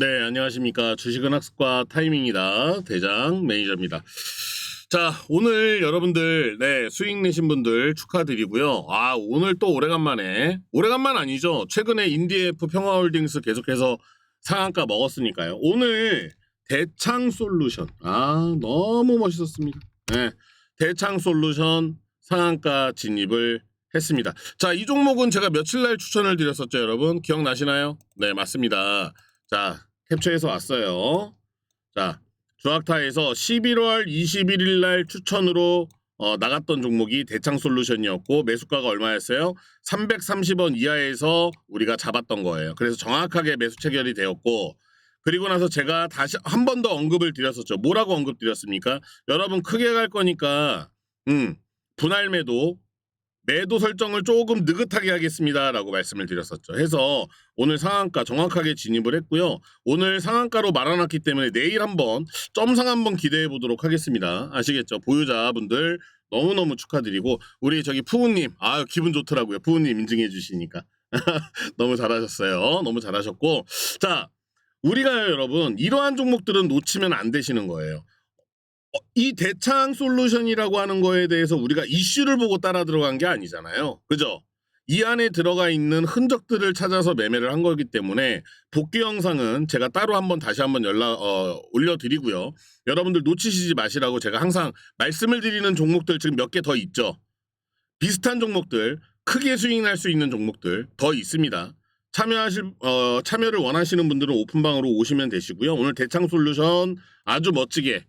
네, 안녕하십니까. 주식은 학습과 타이밍이다. 대장 매니저입니다. 자, 오늘 여러분들, 네, 수익 내신 분들 축하드리고요. 아, 오늘 또 오래간만에, 오래간만 아니죠. 최근에 인디에프 평화홀딩스 계속해서 상한가 먹었으니까요. 오늘 대창 솔루션. 아, 너무 멋있었습니다. 네, 대창 솔루션 상한가 진입을 했습니다. 자, 이 종목은 제가 며칠 날 추천을 드렸었죠, 여러분. 기억나시나요? 네, 맞습니다. 자, 캡처해서 왔어요. 자, 주학타에서 11월 21일 날 추천으로 어, 나갔던 종목이 대창 솔루션이었고 매수가가 얼마였어요? 330원 이하에서 우리가 잡았던 거예요. 그래서 정확하게 매수 체결이 되었고 그리고 나서 제가 다시 한 번 더 언급을 드렸었죠. 뭐라고 언급 드렸습니까? 여러분 크게 갈 거니까 음, 분할 매도 매도 설정을 조금 느긋하게 하겠습니다라고 말씀을 드렸었죠. 해서 오늘 상한가 정확하게 진입을 했고요. 오늘 상한가로 말아놨기 때문에 내일 한번 점상 한번 기대해 보도록 하겠습니다. 아시겠죠? 보유자분들 너무너무 축하드리고 우리 저기 푸우님 아 기분 좋더라고요. 푸우님 인증해 주시니까 너무 잘하셨어요. 너무 잘하셨고 자 우리가 여러분 이러한 종목들은 놓치면 안 되시는 거예요. 어, 이 대창 솔루션이라고 하는 거에 대해서 우리가 이슈를 보고 따라 들어간 게 아니잖아요. 그죠? 이 안에 들어가 있는 흔적들을 찾아서 매매를 한 거기 때문에 복귀 영상은 제가 따로 한번 다시 한번 연락 어, 올려드리고요. 여러분들 놓치시지 마시라고 제가 항상 말씀을 드리는 종목들 지금 몇 개 더 있죠. 비슷한 종목들 크게 수익 날 수 있는 종목들 더 있습니다. 참여하실 어, 참여를 원하시는 분들은 오픈방으로 오시면 되시고요. 오늘 대창 솔루션 아주 멋지게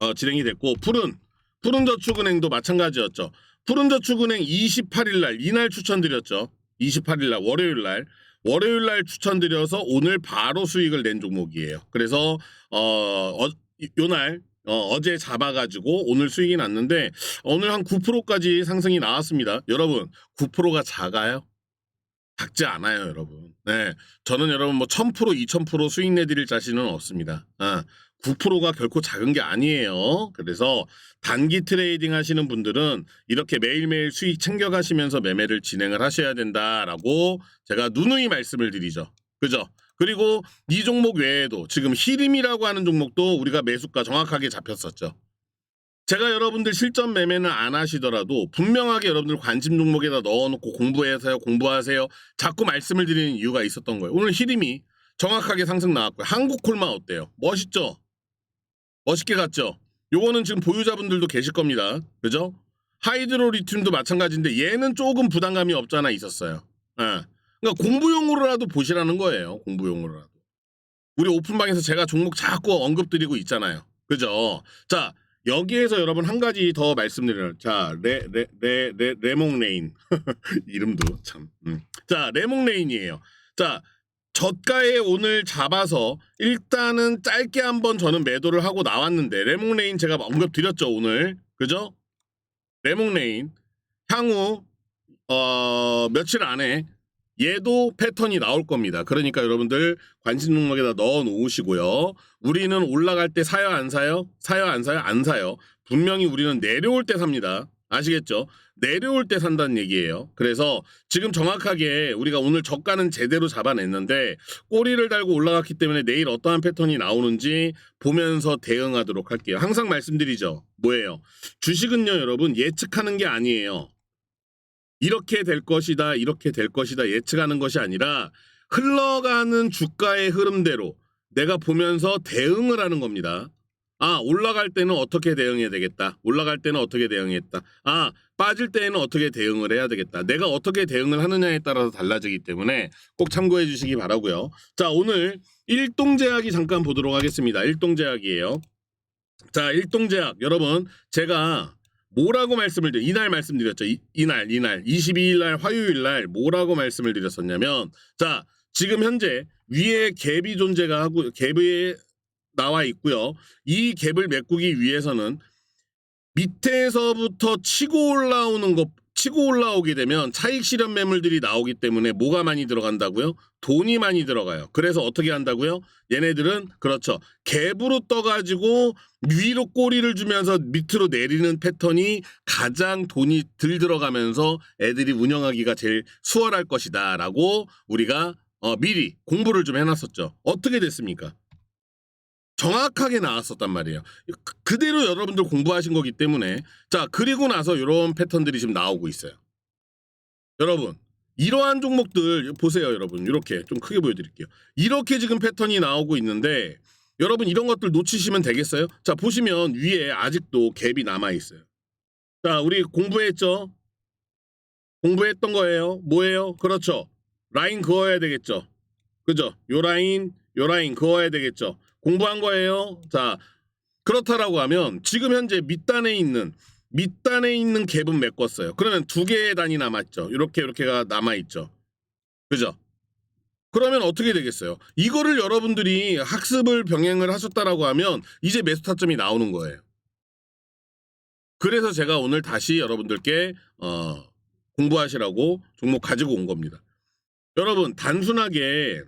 어, 진행이 됐고 푸른 푸른저축은행도 마찬가지였죠. 푸른저축은행 28일 날 이날 추천드렸죠. 28일 날 월요일 날 월요일 날 추천드려서 오늘 바로 수익을 낸 종목이에요. 그래서 어, 어 요날 어, 제 잡아가지고 오늘 수익이 났는데 오늘 한 9%까지 상승이 나왔습니다. 여러분 9%가 작아요? 작지 않아요, 여러분. 네, 저는 여러분 뭐 1000%, 2000% 수익 내드릴 자신은 없습니다. 아, 9%가 결코 작은 게 아니에요. 그래서 단기 트레이딩 하시는 분들은 이렇게 매일매일 수익 챙겨가시면서 매매를 진행을 하셔야 된다라고 제가 누누이 말씀을 드리죠. 그죠? 그리고 이 종목 외에도 지금 히림이라고 하는 종목도 우리가 매수가 정확하게 잡혔었죠. 제가 여러분들 실전 매매는 안 하시더라도 분명하게 여러분들 관심 종목에다 넣어놓고 공부해서요, 공부하세요. 자꾸 말씀을 드리는 이유가 있었던 거예요. 오늘 히림이 정확하게 상승 나왔고요. 한국콜마 어때요? 멋있죠? 멋있게 갔죠? 요거는 지금 보유자분들도 계실 겁니다. 그죠? 하이드로 리튬도 마찬가지인데 얘는 조금 부담감이 없잖아 있었어요. 예. 그러니까 공부용으로라도 보시라는 거예요. 공부용으로라도. 우리 오픈방에서 제가 종목 자꾸 언급드리고 있잖아요. 그죠? 자, 여기에서 여러분 한 가지 더 말씀드려요. 자, 레, 레, 레, 레, 레몽레인. 이름도 참. 음. 자, 레몽레인이에요. 자, 저가에 오늘 잡아서 일단은 짧게 한번 저는 매도를 하고 나왔는데 레몽레인 제가 언급드렸죠 오늘 그죠? 레몽레인 향후 어 며칠 안에 얘도 패턴이 나올 겁니다. 그러니까 여러분들 관심 종목에다 넣어 놓으시고요. 우리는 올라갈 때 사요 안 사요? 사요 안 사요? 안 사요. 분명히 우리는 내려올 때 삽니다. 아시겠죠? 내려올 때 산다는 얘기예요. 그래서 지금 정확하게 우리가 오늘 저가는 제대로 잡아냈는데 꼬리를 달고 올라갔기 때문에 내일 어떠한 패턴이 나오는지 보면서 대응하도록 할게요. 항상 말씀드리죠. 뭐예요? 주식은요, 여러분 예측하는 게 아니에요. 이렇게 될 것이다, 이렇게 될 것이다 예측하는 것이 아니라 흘러가는 주가의 흐름대로 내가 보면서 대응을 하는 겁니다. 아, 올라갈 때는 어떻게 대응해야 되겠다. 올라갈 때는 어떻게 대응했다. 아, 빠질 때에는 어떻게 대응을 해야 되겠다. 내가 어떻게 대응을 하느냐에 따라서 달라지기 때문에 꼭 참고해 주시기 바라고요. 자, 오늘 일동제약이 잠깐 보도록 하겠습니다. 일동제약이에요. 자, 일동제약 여러분 제가 뭐라고 말씀을 드렸 이날 말씀드렸죠. 이, 이날 이날 22일 날 화요일 날 뭐라고 말씀을 드렸었냐면 자, 지금 현재 위에 갭이 존재가 하고 갭이 나와 있고요. 이 갭을 메꾸기 위해서는 밑에서부터 치고 올라오는 것 치고 올라오게 되면 차익 실현 매물들이 나오기 때문에 뭐가 많이 들어간다고요? 돈이 많이 들어가요. 그래서 어떻게 한다고요? 얘네들은 그렇죠. 갭으로 떠가지고 위로 꼬리를 주면서 밑으로 내리는 패턴이 가장 돈이 들 들어가면서 애들이 운영하기가 제일 수월할 것이다라고 우리가 어, 미리 공부를 좀 해놨었죠. 어떻게 됐습니까? 정확하게 나왔었단 말이에요. 그- 그대로 여러분들 공부하신 거기 때문에 자 그리고 나서 이런 패턴들이 지금 나오고 있어요. 여러분 이러한 종목들 보세요, 여러분 이렇게 좀 크게 보여드릴게요. 이렇게 지금 패턴이 나오고 있는데 여러분 이런 것들 놓치시면 되겠어요? 자 보시면 위에 아직도 갭이 남아 있어요. 자 우리 공부했죠? 공부했던 거예요. 뭐예요? 그렇죠. 라인 그어야 되겠죠. 그죠? 요 라인, 요 라인 그어야 되겠죠. 공부한 거예요. 자, 그렇다라고 하면 지금 현재 밑단에 있는 밑단에 있는 갭은 메꿨어요. 그러면 두 개의 단이 남았죠. 이렇게 이렇게가 남아 있죠. 그죠? 그러면 어떻게 되겠어요? 이거를 여러분들이 학습을 병행을 하셨다라고 하면 이제 매수 타점이 나오는 거예요. 그래서 제가 오늘 다시 여러분들께 어, 공부하시라고 종목 가지고 온 겁니다. 여러분 단순하게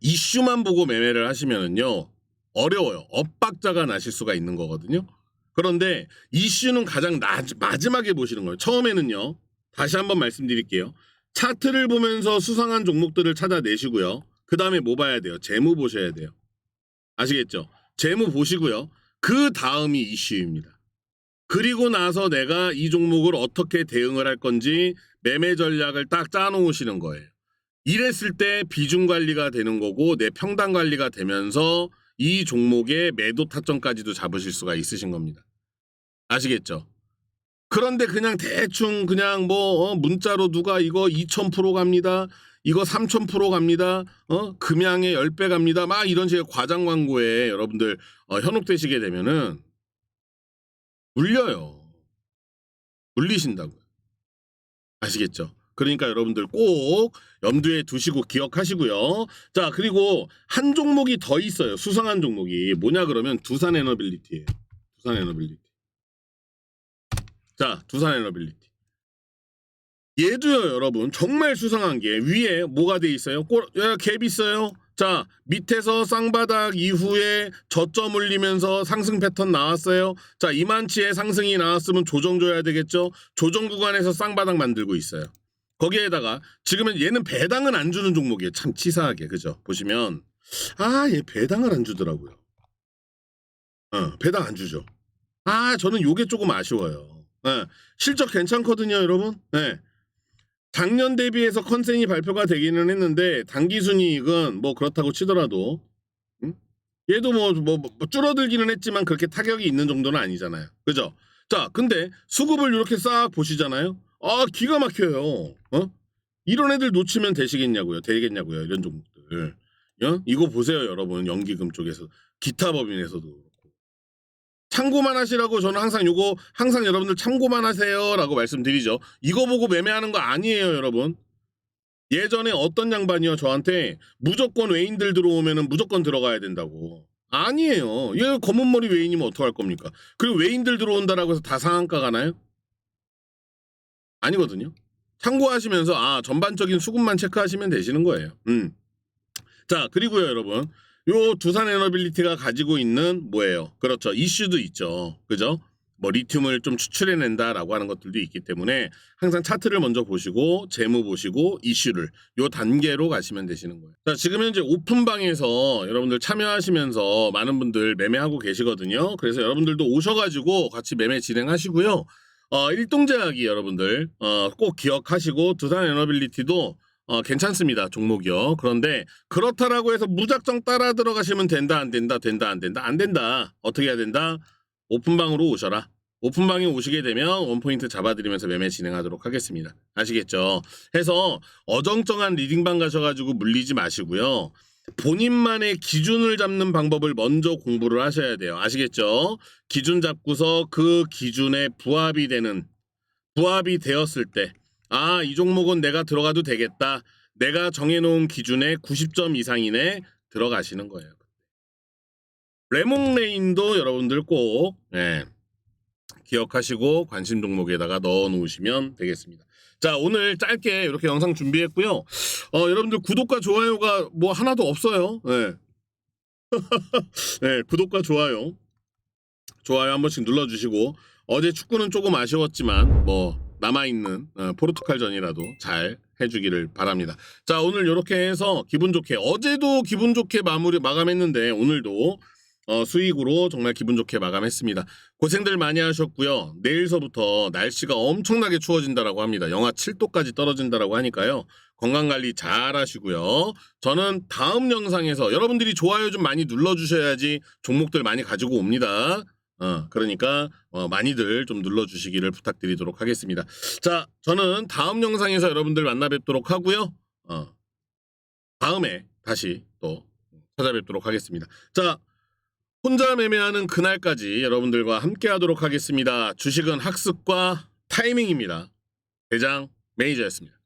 이슈만 보고 매매를 하시면은요 어려워요. 엇박자가 나실 수가 있는 거거든요. 그런데 이슈는 가장 나, 마지막에 보시는 거예요. 처음에는요. 다시 한번 말씀드릴게요. 차트를 보면서 수상한 종목들을 찾아내시고요. 그 다음에 뭐 봐야 돼요? 재무 보셔야 돼요. 아시겠죠? 재무 보시고요. 그 다음이 이슈입니다. 그리고 나서 내가 이 종목을 어떻게 대응을 할 건지 매매 전략을 딱 짜놓으시는 거예요. 이랬을 때 비중 관리가 되는 거고 내 평단 관리가 되면서 이 종목의 매도 타점까지도 잡으실 수가 있으신 겁니다. 아시겠죠? 그런데 그냥 대충 그냥 뭐 어, 문자로 누가 이거 2000% 갑니다. 이거 3000% 갑니다. 어? 금양의 10배 갑니다. 막 이런 식의 과장 광고에 여러분들 어, 현혹되시게 되면은 물려요. 물리신다고요. 아시겠죠? 그러니까 여러분들 꼭 염두에 두시고 기억하시고요. 자, 그리고 한 종목이 더 있어요. 수상한 종목이. 뭐냐 그러면 두산 에너빌리티예요. 두산 에너빌리티. 자, 두산 에너빌리티. 얘도요, 여러분. 정말 수상한 게 위에 뭐가 돼 있어요? 꼬, 야, 갭 있어요. 자, 밑에서 쌍바닥 이후에 저점 올리면서 상승 패턴 나왔어요. 자, 이만치의 상승이 나왔으면 조정 줘야 되겠죠? 조정 구간에서 쌍바닥 만들고 있어요. 거기에다가 지금은 얘는 배당은 안 주는 종목이에요. 참 치사하게. 그죠? 보시면 아, 얘 배당을 안 주더라고요. 어, 배당 안 주죠. 아, 저는 요게 조금 아쉬워요. 예, 실적 괜찮거든요, 여러분. 예. 작년 대비해서 컨센이 발표가 되기는 했는데 단기 순이익은 뭐 그렇다고 치더라도 음? 얘도 뭐, 뭐, 뭐 줄어들기는 했지만 그렇게 타격이 있는 정도는 아니잖아요. 그죠? 자, 근데 수급을 이렇게 싹 보시잖아요. 아, 기가 막혀요. 어? 이런 애들 놓치면 되시겠냐고요. 되겠냐고요. 이런 종목들. 어? 이거 보세요, 여러분. 연기금 쪽에서 기타 법인에서도 그렇고. 참고만 하시라고 저는 항상 요거 항상 여러분들 참고만 하세요라고 말씀드리죠. 이거 보고 매매하는 거 아니에요, 여러분. 예전에 어떤 양반이요 저한테 무조건 외인들 들어오면은 무조건 들어가야 된다고. 아니에요. 얘 검은 머리 외인이면 어떡할 겁니까? 그리고 외인들 들어온다라고 해서 다 상한가 가나요? 아니거든요. 참고하시면서 아 전반적인 수급만 체크하시면 되시는 거예요. 음. 자 그리고요 여러분 요 두산 에너빌리티가 가지고 있는 뭐예요? 그렇죠 이슈도 있죠. 그죠? 뭐 리튬을 좀 추출해낸다라고 하는 것들도 있기 때문에 항상 차트를 먼저 보시고 재무 보시고 이슈를 요 단계로 가시면 되시는 거예요. 자 지금 현재 오픈방에서 여러분들 참여하시면서 많은 분들 매매하고 계시거든요. 그래서 여러분들도 오셔가지고 같이 매매 진행하시고요. 어, 일동제약이 여러분들 어, 꼭 기억하시고 두산 에너빌리티도 어, 괜찮습니다 종목이요. 그런데 그렇다라고 해서 무작정 따라 들어가시면 된다 안 된다 된다 안 된다 안 된다 어떻게 해야 된다 오픈방으로 오셔라. 오픈방에 오시게 되면 원포인트 잡아드리면서 매매 진행하도록 하겠습니다. 아시겠죠? 해서 어정쩡한 리딩방 가셔가지고 물리지 마시고요. 본인만의 기준을 잡는 방법을 먼저 공부를 하셔야 돼요. 아시겠죠? 기준 잡고서 그 기준에 부합이 되는 부합이 되었을 때 아, 이 종목은 내가 들어가도 되겠다. 내가 정해놓은 기준에 90점 이상이네 들어가시는 거예요. 레몽레인도 여러분들 꼭 예, 기억하시고 관심 종목에다가 넣어 놓으시면 되겠습니다. 자 오늘 짧게 이렇게 영상 준비했고요. 어, 여러분들 구독과 좋아요가 뭐 하나도 없어요. 네. 네, 구독과 좋아요. 좋아요 한 번씩 눌러주시고 어제 축구는 조금 아쉬웠지만 뭐 남아있는 어, 포르투갈전이라도 잘 해주기를 바랍니다. 자 오늘 이렇게 해서 기분 좋게 어제도 기분 좋게 마무리 마감했는데 오늘도 어, 수익으로 정말 기분 좋게 마감했습니다. 고생들 많이 하셨고요. 내일서부터 날씨가 엄청나게 추워진다라고 합니다. 영하 7도까지 떨어진다라고 하니까요. 건강 관리 잘 하시고요. 저는 다음 영상에서 여러분들이 좋아요 좀 많이 눌러주셔야지 종목들 많이 가지고 옵니다. 어, 그러니까 어, 많이들 좀 눌러주시기를 부탁드리도록 하겠습니다. 자, 저는 다음 영상에서 여러분들 만나 뵙도록 하고요. 어, 다음에 다시 또 찾아뵙도록 하겠습니다. 자, 혼자 매매하는 그날까지 여러분들과 함께 하도록 하겠습니다. 주식은 학습과 타이밍입니다. 대장 매니저였습니다.